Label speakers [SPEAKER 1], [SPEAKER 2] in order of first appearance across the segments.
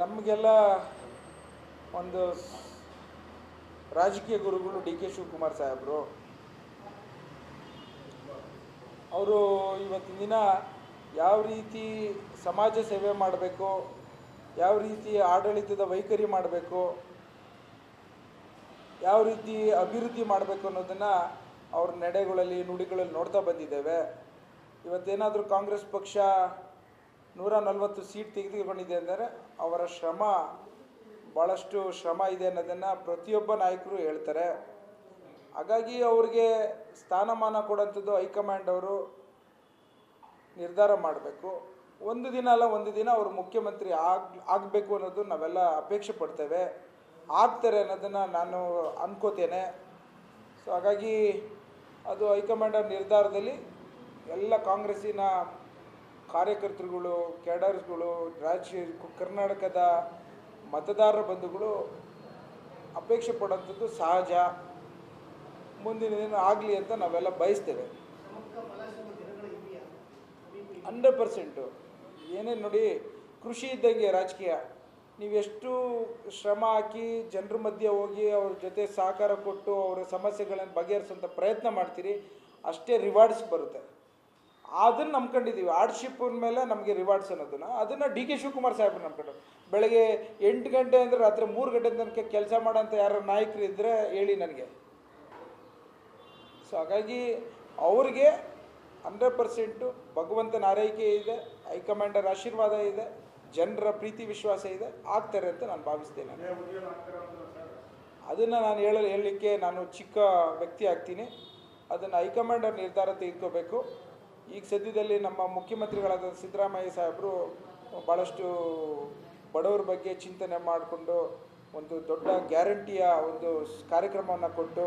[SPEAKER 1] ನಮಗೆಲ್ಲ ಒಂದು ರಾಜಕೀಯ ಗುರುಗಳು ಡಿ ಕೆ ಶಿವಕುಮಾರ್ ಸಾಹೇಬರು. ಅವರು ಇವತ್ತಿನ ದಿನ ಯಾವ ರೀತಿ ಸಮಾಜ ಸೇವೆ ಮಾಡಬೇಕು, ಯಾವ ರೀತಿ ಆಡಳಿತದ ವೈಖರಿ ಮಾಡಬೇಕು, ಯಾವ ರೀತಿ ಅಭಿವೃದ್ಧಿ ಮಾಡಬೇಕು ಅನ್ನೋದನ್ನು ಅವ್ರ ನಡೆಗಳಲ್ಲಿ ನುಡಿಗಳಲ್ಲಿ ನೋಡ್ತಾ ಬಂದಿದ್ದೇವೆ. ಇವತ್ತೇನಾದರೂ ಕಾಂಗ್ರೆಸ್ ಪಕ್ಷ ನೂರ ನಲವತ್ತು ಸೀಟ್ ತೆಗೆದುಕೊಂಡಿದೆ ಅಂದರೆ ಅವರ ಶ್ರಮ ಭಾಳಷ್ಟು ಶ್ರಮ ಇದೆ ಅನ್ನೋದನ್ನು ಪ್ರತಿಯೊಬ್ಬ ನಾಯಕರು ಹೇಳ್ತಾರೆ. ಹಾಗಾಗಿ ಅವ್ರಿಗೆ ಸ್ಥಾನಮಾನ ಕೊಡೋಂಥದ್ದು ಹೈಕಮಾಂಡ್ ಅವರು ನಿರ್ಧಾರ ಮಾಡಬೇಕು. ಒಂದು ದಿನ ಅಲ್ಲ, ಒಂದು ದಿನ ಅವರು ಮುಖ್ಯಮಂತ್ರಿ ಆಗ್, ಆಗಬೇಕು ಅನ್ನೋದು ನಾವೆಲ್ಲ ಅಪೇಕ್ಷೆ ಪಡ್ತೇವೆ. ಆಗ್ತಾರೆ ಅನ್ನೋದನ್ನು ನಾನು ಅನ್ಕೋತೇನೆ. ಸೊ ಹಾಗಾಗಿ ಅದು ಹೈಕಮಾಂಡ್ ನಿರ್ಧಾರದಲ್ಲಿ ಎಲ್ಲ ಕಾಂಗ್ರೆಸ್ಸಿನ ಕಾರ್ಯಕರ್ತರುಗಳು, ಕ್ಯಾಡರ್ಸ್ಗಳು, ರಾಜ್ಯ, ಕರ್ನಾಟಕದ ಮತದಾರರ ಬಂಧುಗಳು ಅಪೇಕ್ಷೆ ಪಡೋಂಥದ್ದು ಸಹಜ. ಮುಂದಿನ ದಿನ ಆಗಲಿ ಅಂತ ನಾವೆಲ್ಲ ಬಯಸ್ತೇವೆ. Hundred percent. ಏನೇ ನೋಡಿ, ಕೃಷಿ ಇದ್ದಂಗೆ ರಾಜಕೀಯ. ನೀವೆಷ್ಟು ಶ್ರಮ ಹಾಕಿ ಜನರ ಮಧ್ಯೆ ಹೋಗಿ ಅವ್ರ ಜೊತೆ ಸಹಕಾರ ಕೊಟ್ಟು ಅವರ ಸಮಸ್ಯೆಗಳನ್ನು ಬಗೆಹರಿಸುವಂಥ ಪ್ರಯತ್ನ ಮಾಡ್ತೀರಿ, ಅಷ್ಟೇ ರಿವಾರ್ಡ್ಸ್ ಬರುತ್ತೆ. ಅದನ್ನು ನಂಬ್ಕೊಂಡಿದ್ದೀವಿ ಆರ್ಡ್ಶಿಪ್ ಮೇಲೆ ನಮಗೆ ರಿವಾರ್ಡ್ಸ್ ಅನ್ನೋದನ್ನ. ಅದನ್ನು ಡಿ ಕೆ ಶಿವಕುಮಾರ್ ಸಾಹೇಬ್ರು ನಂಬ್ಕೊಂಡು ಬೆಳಗ್ಗೆ ಎಂಟು ಗಂಟೆ ಅಂದರೆ ರಾತ್ರಿ ಮೂರು ಗಂಟೆ ತನಕ ಕೆಲಸ ಮಾಡೋಂಥ ಯಾರು ನಾಯಕರು ಇದ್ದರೆ ಹೇಳಿ ನನಗೆ. ಸೊ ಹಾಗಾಗಿ ಅವ್ರಿಗೆ ಹಂಡ್ರೆಡ್ ಪರ್ಸೆಂಟು ಭಗವಂತನ ಆರೈಕೆ ಇದೆ, ಹೈಕಮಾಂಡರ್ ಆಶೀರ್ವಾದ ಇದೆ, ಜನರ ಪ್ರೀತಿ ವಿಶ್ವಾಸ ಇದೆ, ಆಗ್ತಾರೆ ಅಂತ ನಾನು ಭಾವಿಸ್ತೇನೆ ಅದನ್ನು ನಾನು ಹೇಳಲು ಹೇಳಲಿಕ್ಕೆ ನಾನು ಚಿಕ್ಕ ವ್ಯಕ್ತಿ ಆಗ್ತೀನಿ. ಅದನ್ನು ಹೈಕಮಾಂಡರ್ ನಿರ್ಧಾರ ತೆಗೆದುಕೋಬೇಕು. ಈಗ ಸದ್ಯದಲ್ಲಿ ನಮ್ಮ ಮುಖ್ಯಮಂತ್ರಿಗಳಾದ ಸಿದ್ದರಾಮಯ್ಯ ಸಾಹೇಬರು ಭಾಳಷ್ಟು ಬಡವರ ಬಗ್ಗೆ ಚಿಂತನೆ ಮಾಡಿಕೊಂಡು ಒಂದು ದೊಡ್ಡ ಗ್ಯಾರಂಟಿಯ ಒಂದು ಕಾರ್ಯಕ್ರಮವನ್ನು ಕೊಟ್ಟು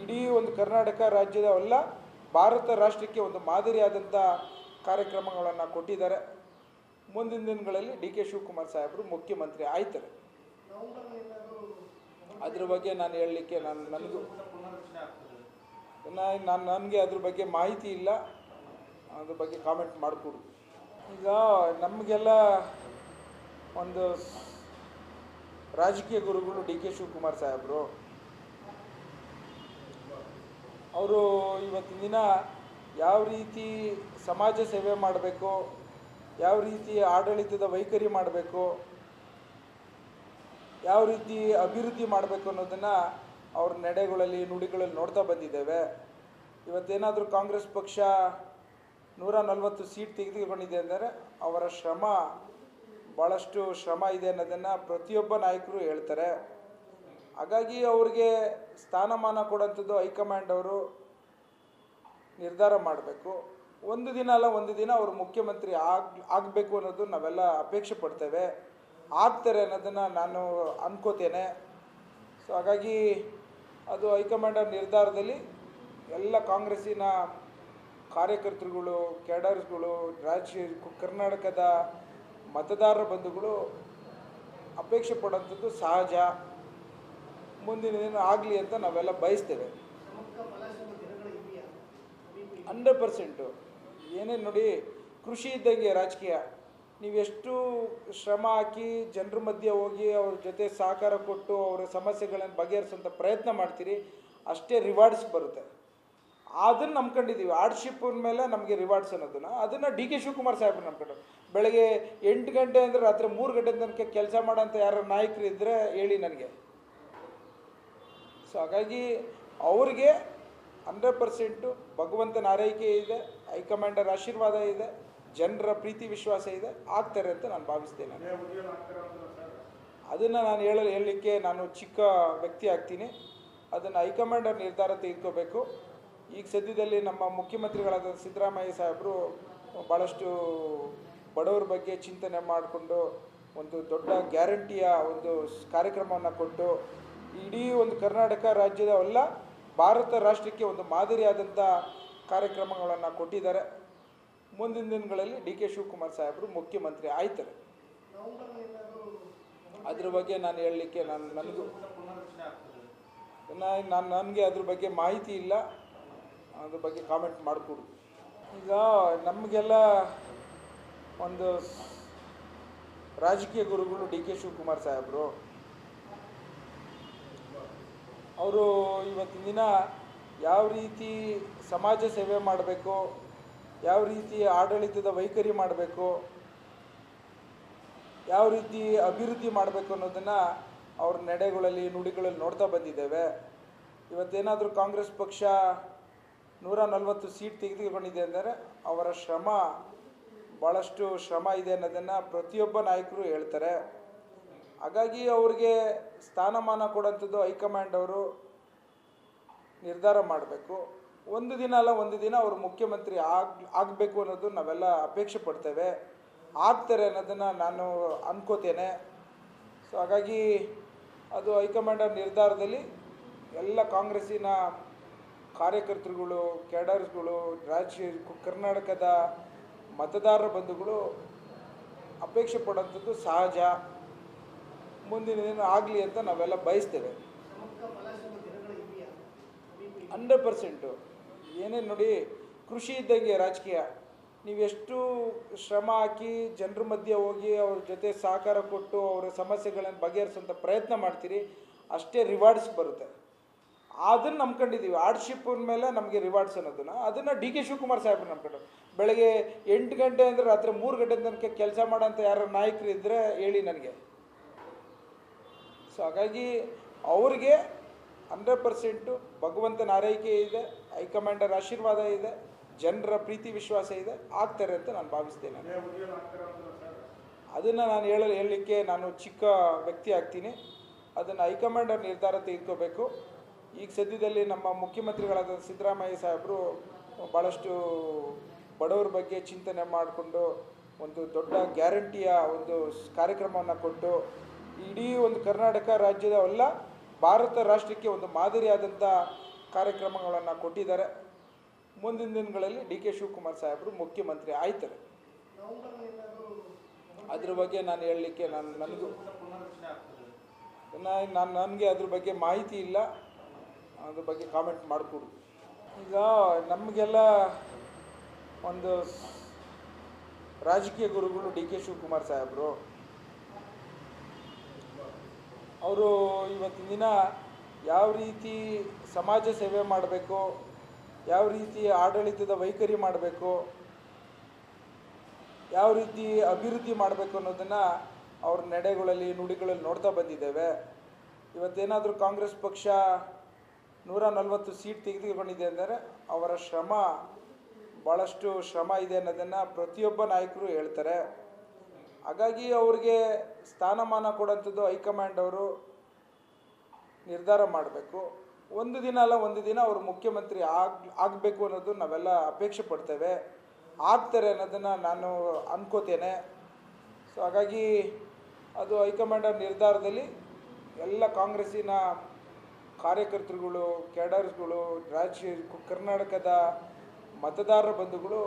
[SPEAKER 1] ಇಡೀ ಒಂದು ಕರ್ನಾಟಕ ರಾಜ್ಯದ ಎಲ್ಲ ಭಾರತ ರಾಷ್ಟ್ರಕ್ಕೆ ಒಂದು ಮಾದರಿಯಾದಂಥ ಕಾರ್ಯಕ್ರಮಗಳನ್ನು ಕೊಟ್ಟಿದ್ದಾರೆ. ಮುಂದಿನ ದಿನಗಳಲ್ಲಿ ಡಿ ಕೆ ಶಿವಕುಮಾರ್ ಸಾಹೇಬರು ಮುಖ್ಯಮಂತ್ರಿ ಆಯ್ತಾರೆ. ಅದ್ರ ಬಗ್ಗೆ ನಾನು ಹೇಳಲಿಕ್ಕೆ ನಾನು ನನಗೂ ನಾನು ನನಗೆ ಅದ್ರ ಬಗ್ಗೆ ಮಾಹಿತಿ ಇಲ್ಲ. ಅದ್ರ ಬಗ್ಗೆ ಕಾಮೆಂಟ್ ಮಾಡಿಕೊಡು. ಈಗ ನಮಗೆಲ್ಲ ಒಂದು ರಾಜಕೀಯ ಗುರುಗಳು ಡಿ ಕೆ ಶಿವಕುಮಾರ್ ಸಾಹೇಬರು, ಅವರು ಇವತ್ತಿನ ದಿನ ಯಾವ ರೀತಿ ಸಮಾಜ ಸೇವೆ ಮಾಡಬೇಕು, ಯಾವ ರೀತಿ ಆಡಳಿತದ ವೈಖರಿ ಮಾಡಬೇಕು, ಯಾವ ರೀತಿ ಅಭಿವೃದ್ಧಿ ಮಾಡಬೇಕು ಅನ್ನೋದನ್ನು ಅವ್ರ ನಡೆಗಳಲ್ಲಿ ನುಡಿಗಳಲ್ಲಿ ನೋಡ್ತಾ ಬಂದಿದ್ದೇವೆ. ಇವತ್ತೇನಾದರೂ ಕಾಂಗ್ರೆಸ್ ಪಕ್ಷ ನೂರ ನಲವತ್ತು ಸೀಟ್ ತೆಗೆದುಕೊಂಡಿದೆ ಅಂದರೆ ಅವರ ಶ್ರಮ ಭಾಳಷ್ಟು ಶ್ರಮ ಇದೆ ಅನ್ನೋದನ್ನು ಪ್ರತಿಯೊಬ್ಬ ನಾಯಕರು ಹೇಳ್ತಾರೆ. ಹಾಗಾಗಿ ಅವ್ರಿಗೆ ಸ್ಥಾನಮಾನ ಕೊಡೋಂಥದ್ದು ಹೈಕಮಾಂಡ್ ಅವರು ನಿರ್ಧಾರ ಮಾಡಬೇಕು. ಒಂದು ದಿನ ಅಲ್ಲ, ಒಂದು ದಿನ ಅವರು ಮುಖ್ಯಮಂತ್ರಿ ಆಗ್, ಆಗಬೇಕು ಅನ್ನೋದು ನಾವೆಲ್ಲ ಅಪೇಕ್ಷೆ ಪಡ್ತೇವೆ. ಆಗ್ತಾರೆ ಅನ್ನೋದನ್ನು ನಾನು ಅನ್ಕೋತೇನೆ. ಸೊ ಹಾಗಾಗಿ ಅದು ಹೈಕಮಾಂಡ್ ನಿರ್ಧಾರದಲ್ಲಿ ಎಲ್ಲ ಕಾಂಗ್ರೆಸ್ಸಿನ ಕಾರ್ಯಕರ್ತರುಗಳು, ಕ್ಯಾಡರ್ಸ್ಗಳು, ರಾಜ್ಯ, ಕರ್ನಾಟಕದ ಮತದಾರರ ಬಂಧುಗಳು ಅಪೇಕ್ಷೆ ಪಡೋಂಥದ್ದು ಸಹಜ. ಮುಂದಿನ ದಿನ ಆಗಲಿ ಅಂತ ನಾವೆಲ್ಲ ಬಯಸ್ತೇವೆ. Hundred percent. ಏನೇ ನೋಡಿ, ಕೃಷಿ ಇದ್ದಂಗೆ ರಾಜಕೀಯ. ನೀವೆಷ್ಟು ಶ್ರಮ ಹಾಕಿ ಜನರ ಮಧ್ಯೆ ಹೋಗಿ ಅವ್ರ ಜೊತೆ ಸಹಕಾರ ಕೊಟ್ಟು ಅವರ ಸಮಸ್ಯೆಗಳನ್ನು ಬಗೆಹರಿಸುವಂಥ ಪ್ರಯತ್ನ ಮಾಡ್ತೀರಿ, ಅಷ್ಟೇ ರಿವಾರ್ಡ್ಸ್ ಬರುತ್ತೆ. ಅದನ್ನು ನಂಬ್ಕೊಂಡಿದ್ದೀವಿ ಆರ್ಡ್ಶಿಪ್ ಮೇಲೆ ನಮಗೆ ರಿವಾರ್ಡ್ಸ್ ಅನ್ನೋದನ್ನು. ಅದನ್ನು ಡಿ ಕೆ ಶಿವಕುಮಾರ್ ಸಾಹೇಬ್ರು ನಂಬ್ಕೊಂಡು ಬೆಳಗ್ಗೆ ಎಂಟು ಗಂಟೆ ಅಂದರೆ ರಾತ್ರಿ ಮೂರು ಗಂಟೆ ತನಕ ಕೆಲಸ ಮಾಡೋಂಥ ಯಾರು ನಾಯಕರು ಇದ್ದರೆ ಹೇಳಿ ನನಗೆ. ಸೊ ಹಾಗಾಗಿ ಅವ್ರಿಗೆ ಹಂಡ್ರೆಡ್ ಪರ್ಸೆಂಟು ಭಗವಂತನ ಆರೈಕೆ ಇದೆ, ಹೈಕಮಾಂಡರ್ ಆಶೀರ್ವಾದ ಇದೆ, ಜನರ ಪ್ರೀತಿ ವಿಶ್ವಾಸ ಇದೆ, ಆಗ್ತಾರೆ ಅಂತ ನಾನು ಭಾವಿಸ್ತೇನೆ ಅದನ್ನು ನಾನು ಹೇಳಲು ಹೇಳಲಿಕ್ಕೆ ನಾನು ಚಿಕ್ಕ ವ್ಯಕ್ತಿ ಆಗ್ತೀನಿ. ಅದನ್ನು ಹೈಕಮಾಂಡರ್ ನಿರ್ಧಾರ ತೆಗೆದುಕೋಬೇಕು. ಈಗ ಸದ್ಯದಲ್ಲಿ ನಮ್ಮ ಮುಖ್ಯಮಂತ್ರಿಗಳಾದ ಸಿದ್ದರಾಮಯ್ಯ ಸಾಹೇಬರು ಭಾಳಷ್ಟು ಬಡವರ ಬಗ್ಗೆ ಚಿಂತನೆ ಮಾಡಿಕೊಂಡು ಒಂದು ದೊಡ್ಡ ಗ್ಯಾರಂಟಿಯ ಒಂದು ಕಾರ್ಯಕ್ರಮವನ್ನು ಕೊಟ್ಟು ಇಡೀ ಒಂದು ಕರ್ನಾಟಕ ರಾಜ್ಯದ ಎಲ್ಲ ಭಾರತ ರಾಷ್ಟ್ರಕ್ಕೆ ಒಂದು ಮಾದರಿಯಾದಂಥ ಕಾರ್ಯಕ್ರಮಗಳನ್ನು ಕೊಟ್ಟಿದ್ದಾರೆ. ಮುಂದಿನ ದಿನಗಳಲ್ಲಿ ಡಿ ಕೆ ಶಿವಕುಮಾರ್ ಸಾಹೇಬರು ಮುಖ್ಯಮಂತ್ರಿ ಆಯ್ತಾರೆ. ಅದ್ರ ಬಗ್ಗೆ ನಾನು ಹೇಳಲಿಕ್ಕೆ ನಾನು ನನಗೂ ನಾನು ನನಗೆ ಅದ್ರ ಬಗ್ಗೆ ಮಾಹಿತಿ ಇಲ್ಲ. ಅದ್ರ ಬಗ್ಗೆ ಕಾಮೆಂಟ್ ಮಾಡಿಕೊಡು. ಈಗ ನಮಗೆಲ್ಲ ಒಂದು ರಾಜಕೀಯ ಗುರುಗಳು ಡಿ ಕೆ ಶಿವಕುಮಾರ್ ಸಾಹೇಬರು. ಅವರು ಇವತ್ತಿನ ದಿನ ಯಾವ ರೀತಿ ಸಮಾಜ ಸೇವೆ ಮಾಡಬೇಕು, ಯಾವ ರೀತಿ ಆಡಳಿತದ ವೈಖರಿ ಮಾಡಬೇಕು, ಯಾವ ರೀತಿ ಅಭಿವೃದ್ಧಿ ಮಾಡಬೇಕು ಅನ್ನೋದನ್ನು ಅವ್ರ ನಡೆಗಳಲ್ಲಿ ನುಡಿಗಳಲ್ಲಿ ನೋಡ್ತಾ ಬಂದಿದ್ದೇವೆ. ಇವತ್ತೇನಾದರೂ ಕಾಂಗ್ರೆಸ್ ಪಕ್ಷ ನೂರ ನಲವತ್ತು ಸೀಟ್ ತೆಗೆದುಕೊಂಡಿದೆ ಅಂದರೆ ಅವರ ಶ್ರಮ ಭಾಳಷ್ಟು ಶ್ರಮ ಇದೆ ಅನ್ನೋದನ್ನು ಪ್ರತಿಯೊಬ್ಬ ನಾಯಕರು ಹೇಳ್ತಾರೆ. ಹಾಗಾಗಿ ಅವ್ರಿಗೆ ಸ್ಥಾನಮಾನ ಕೊಡೋಂಥದ್ದು ಹೈಕಮಾಂಡ್ ಅವರು ನಿರ್ಧಾರ ಮಾಡಬೇಕು. ಒಂದು ದಿನ ಅಲ್ಲ, ಒಂದು ದಿನ ಅವರು ಮುಖ್ಯಮಂತ್ರಿ ಆಗ, ಆಗಬೇಕು ಅನ್ನೋದು ನಾವೆಲ್ಲ ಅಪೇಕ್ಷೆ ಪಡ್ತೇವೆ. ಆಗ್ತಾರೆ ಅನ್ನೋದನ್ನು ನಾನು ಅನ್ಕೋತೇನೆ. ಸೊ ಹಾಗಾಗಿ ಅದು ಹೈಕಮಾಂಡ್ ನಿರ್ಧಾರದಲ್ಲಿ ಎಲ್ಲ ಕಾಂಗ್ರೆಸ್ಸಿನ ಕಾರ್ಯಕರ್ತರುಗಳು, ಕ್ಯಾಡರ್ಸ್ಗಳು, ರಾಜ್ಯ, ಕರ್ನಾಟಕದ ಮತದಾರರ ಬಂಧುಗಳು ಅಪೇಕ್ಷೆ ಪಡೋಂಥದ್ದು ಸಹಜ. ಮುಂದಿನ ದಿನ ಆಗಲಿ ಅಂತ ನಾವೆಲ್ಲ ಬಯಸ್ತೇವೆ. Hundred percent. ಏನೇನು ನೋಡಿ, ಕೃಷಿ ಇದ್ದಂಗೆ ರಾಜಕೀಯ. ನೀವೆಷ್ಟು ಶ್ರಮ ಹಾಕಿ ಜನರ ಮಧ್ಯೆ ಹೋಗಿ ಅವ್ರ ಜೊತೆ ಸಹಕಾರ ಕೊಟ್ಟು ಅವರ ಸಮಸ್ಯೆಗಳನ್ನು ಬಗೆಹರಿಸುವಂಥ ಪ್ರಯತ್ನ ಮಾಡ್ತೀರಿ, ಅಷ್ಟೇ ರಿವಾರ್ಡ್ಸ್ ಬರುತ್ತೆ. ಅದನ್ನು ನಂಬ್ಕೊಂಡಿದ್ದೀವಿ. ಆರ್ಡ್ಶಿಪ್ ಮೇಲೆ ನಮಗೆ ರಿವಾರ್ಡ್ಸ್ ಅನ್ನೋದನ್ನ. ಅದನ್ನು ಡಿ ಕೆ ಶಿವಕುಮಾರ್ ಸಾಹೇಬ್ರು ನಂಬ್ಕೊಂಡು ಬೆಳಗ್ಗೆ ಎಂಟು ಗಂಟೆ ಅಂದರೆ ರಾತ್ರಿ ಮೂರು ಗಂಟೆ ತನಕ ಕೆಲಸ ಮಾಡೋಂಥ ಯಾರು ನಾಯಕರು ಇದ್ದರೆ ಹೇಳಿ ನನಗೆ. ಸೊ ಹಾಗಾಗಿ ಅವ್ರಿಗೆ ಹಂಡ್ರೆಡ್ ಪರ್ಸೆಂಟು ಭಗವಂತನ ಆರೈಕೆ ಇದೆ, ಹೈಕಮಾಂಡರ್ ಆಶೀರ್ವಾದ ಇದೆ, ಜನರ ಪ್ರೀತಿ ವಿಶ್ವಾಸ ಇದೆ, ಆಗ್ತಾರೆ ಅಂತ ನಾನು ಭಾವಿಸ್ತೇನೆ. ಅದನ್ನು ನಾನು ಹೇಳಲು, ಹೇಳಲಿಕ್ಕೆ ನಾನು ಚಿಕ್ಕ ವ್ಯಕ್ತಿ ಆಗ್ತೀನಿ. ಅದನ್ನು ಹೈಕಮಾಂಡರ್ ನಿರ್ಧಾರ ತೆಗೆದುಕೋಬೇಕು. ಈಗ ಸದ್ಯದಲ್ಲಿ ನಮ್ಮ ಮುಖ್ಯಮಂತ್ರಿಗಳಾದ ಸಿದ್ದರಾಮಯ್ಯ ಸಾಹೇಬರು ಭಾಳಷ್ಟು ಬಡವರ ಬಗ್ಗೆ ಚಿಂತನೆ ಮಾಡಿಕೊಂಡು ಒಂದು ದೊಡ್ಡ ಗ್ಯಾರಂಟಿಯ ಒಂದು ಕಾರ್ಯಕ್ರಮವನ್ನು ಕೊಟ್ಟು ಇಡೀ ಒಂದು ಕರ್ನಾಟಕ ರಾಜ್ಯದ ಎಲ್ಲ ಭಾರತ ರಾಷ್ಟ್ರಕ್ಕೆ ಒಂದು ಮಾದರಿಯಾದಂಥ ಕಾರ್ಯಕ್ರಮಗಳನ್ನು ಕೊಟ್ಟಿದ್ದಾರೆ. ಮುಂದಿನ ದಿನಗಳಲ್ಲಿ ಡಿ ಕೆ ಶಿವಕುಮಾರ್ ಸಾಹೇಬರು ಮುಖ್ಯಮಂತ್ರಿ ಆಯ್ತಾರೆ. ಅದ್ರ ಬಗ್ಗೆ ನಾನು ಹೇಳಲಿಕ್ಕೆ ನಾನು ನನಗೂ ನಾನು ನನಗೆ ಅದ್ರ ಬಗ್ಗೆ ಮಾಹಿತಿ ಇಲ್ಲ. ಅದ್ರ ಬಗ್ಗೆ ಕಾಮೆಂಟ್ ಮಾಡಿಕೊಡು. ಈಗ ನಮಗೆಲ್ಲ ಒಂದು ರಾಜಕೀಯ ಗುರುಗಳು ಡಿ ಕೆ ಶಿವಕುಮಾರ್ ಸಾಹೇಬರು, ಅವರು ಇವತ್ತಿನ ದಿನ ಯಾವ ರೀತಿ ಸಮಾಜ ಸೇವೆ ಮಾಡಬೇಕು, ಯಾವ ರೀತಿ ಆಡಳಿತದ ವೈಖರಿ ಮಾಡಬೇಕು, ಯಾವ ರೀತಿ ಅಭಿವೃದ್ಧಿ ಮಾಡಬೇಕು ಅನ್ನೋದನ್ನು ಅವ್ರ ನಡೆಗಳಲ್ಲಿ ನುಡಿಗಳಲ್ಲಿ ನೋಡ್ತಾ ಬಂದಿದ್ದೇವೆ. ಇವತ್ತೇನಾದರೂ ಕಾಂಗ್ರೆಸ್ ಪಕ್ಷ ನೂರ ನಲವತ್ತು ಸೀಟ್ ತೆಗೆದುಕೊಂಡಿದೆ ಅಂದರೆ ಅವರ ಶ್ರಮ ಭಾಳಷ್ಟು ಶ್ರಮ ಇದೆ ಅನ್ನೋದನ್ನು ಪ್ರತಿಯೊಬ್ಬ ನಾಯಕರು ಹೇಳ್ತಾರೆ. ಹಾಗಾಗಿ ಅವ್ರಿಗೆ ಸ್ಥಾನಮಾನ ಕೊಡೋಂಥದ್ದು ಹೈಕಮಾಂಡ್ ಅವರು ನಿರ್ಧಾರ ಮಾಡಬೇಕು. ಒಂದು ದಿನ ಅಲ್ಲ, ಒಂದು ದಿನ ಅವರು ಮುಖ್ಯಮಂತ್ರಿ ಆಗ್, ಆಗಬೇಕು ಅನ್ನೋದು ನಾವೆಲ್ಲ ಅಪೇಕ್ಷೆ ಪಡ್ತೇವೆ. ಆಗ್ತಾರೆ ಅನ್ನೋದನ್ನು ನಾನು ಅಂದ್ಕೋತೇನೆ ಸೊ ಹಾಗಾಗಿ ಅದು ಹೈಕಮಾಂಡ್ ನಿರ್ಧಾರದಲ್ಲಿ ಎಲ್ಲ ಕಾಂಗ್ರೆಸ್ಸಿನ ಕಾರ್ಯಕರ್ತರುಗಳು, ಕ್ಯಾಡರ್ಸ್ಗಳು, ರಾಜ್ಯ, ಕರ್ನಾಟಕದ ಮತದಾರರ ಬಂಧುಗಳು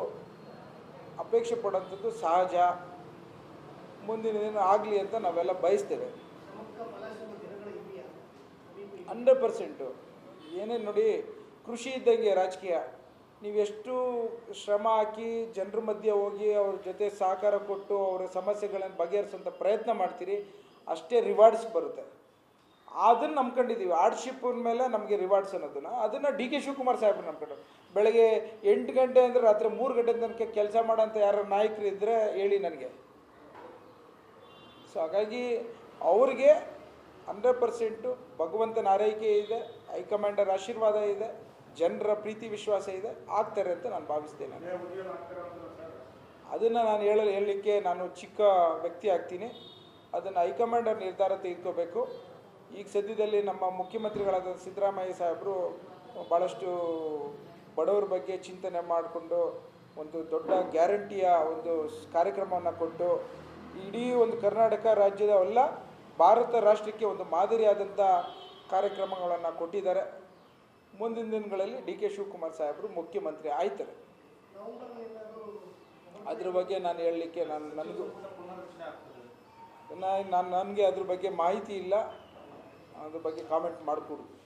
[SPEAKER 1] ಅಪೇಕ್ಷೆ ಪಡೋಂಥದ್ದು ಸಹಜ. ಮುಂದಿನ ದಿನ ಆಗಲಿ ಅಂತ ನಾವೆಲ್ಲ ಬಯಸ್ತೇವೆ. Hundred percent. ಏನೇ ನೋಡಿ, ಕೃಷಿ ಇದ್ದಂಗೆ ರಾಜಕೀಯ. ನೀವೆಷ್ಟು ಶ್ರಮ ಹಾಕಿ ಜನರ ಮಧ್ಯೆ ಹೋಗಿ ಅವ್ರ ಜೊತೆ ಸಹಕಾರ ಕೊಟ್ಟು ಅವರ ಸಮಸ್ಯೆಗಳನ್ನು ಬಗೆಹರಿಸುವಂಥ ಪ್ರಯತ್ನ ಮಾಡ್ತೀರಿ, ಅಷ್ಟೇ ರಿವಾರ್ಡ್ಸ್ ಬರುತ್ತೆ. ಅದನ್ನು ನಂಬ್ಕೊಂಡಿದ್ದೀವಿ ಆರ್ಡ್ಶಿಪ್ ಮೇಲೆ ನಮಗೆ ರಿವಾರ್ಡ್ಸ್ ಅನ್ನೋದನ್ನ. ಅದನ್ನು ಡಿ ಕೆ ಶಿವಕುಮಾರ್ ಸಾಹೇಬ್ರು ನಂಬ್ಕೊಂಡು ಬೆಳಗ್ಗೆ ಎಂಟು ಗಂಟೆ ಅಂದರೆ ರಾತ್ರಿ ಮೂರು ಗಂಟೆ ತನಕ ಕೆಲಸ ಮಾಡೋಂಥ ಯಾರು ನಾಯಕರು ಇದ್ದರೆ ಹೇಳಿ ನನಗೆ. ಸೊ ಹಾಗಾಗಿ ಅವ್ರಿಗೆ ಹಂಡ್ರೆಡ್ ಪರ್ಸೆಂಟು ಭಗವಂತನ ಆರೈಕೆ ಇದೆ, ಹೈಕಮಾಂಡರ್ ಆಶೀರ್ವಾದ ಇದೆ, ಜನರ ಪ್ರೀತಿ ವಿಶ್ವಾಸ ಇದೆ, ಆಗ್ತಾರೆ ಅಂತ ನಾನು ಭಾವಿಸ್ತೇನೆ ಅದನ್ನು ನಾನು ಹೇಳಲು ಹೇಳಲಿಕ್ಕೆ ನಾನು ಚಿಕ್ಕ ವ್ಯಕ್ತಿ ಆಗ್ತೀನಿ. ಅದನ್ನು ಹೈಕಮಾಂಡರ್ ನಿರ್ಧಾರ ತೆಗೆದುಕೋಬೇಕು. ಈಗ ಸದ್ಯದಲ್ಲಿ ನಮ್ಮ ಮುಖ್ಯಮಂತ್ರಿಗಳಾದ ಸಿದ್ದರಾಮಯ್ಯ ಸಾಹೇಬರು ಭಾಳಷ್ಟು ಬಡವರ ಬಗ್ಗೆ ಚಿಂತನೆ ಮಾಡಿಕೊಂಡು ಒಂದು ದೊಡ್ಡ ಗ್ಯಾರಂಟಿಯ ಒಂದು ಕಾರ್ಯಕ್ರಮವನ್ನು ಕೊಟ್ಟು ಇಡೀ ಒಂದು ಕರ್ನಾಟಕ ರಾಜ್ಯದ ಎಲ್ಲ ಭಾರತ ರಾಷ್ಟ್ರಕ್ಕೆ ಒಂದು ಮಾದರಿಯಾದಂಥ ಕಾರ್ಯಕ್ರಮಗಳನ್ನು ಕೊಟ್ಟಿದ್ದಾರೆ. ಮುಂದಿನ ದಿನಗಳಲ್ಲಿ ಡಿ ಕೆ ಶಿವಕುಮಾರ್ ಸಾಹೇಬರು ಮುಖ್ಯಮಂತ್ರಿ ಆಯ್ತಾರೆ. ಅದ್ರ ಬಗ್ಗೆ ನಾನು ಹೇಳಲಿಕ್ಕೆ ನಾನು ನನಗೂ ನಾನು ನನಗೆ ಅದ್ರ ಬಗ್ಗೆ ಮಾಹಿತಿ ಇಲ್ಲ. ಅದ್ರ ಬಗ್ಗೆ ಕಾಮೆಂಟ್ ಮಾಡಿಕೊಡು.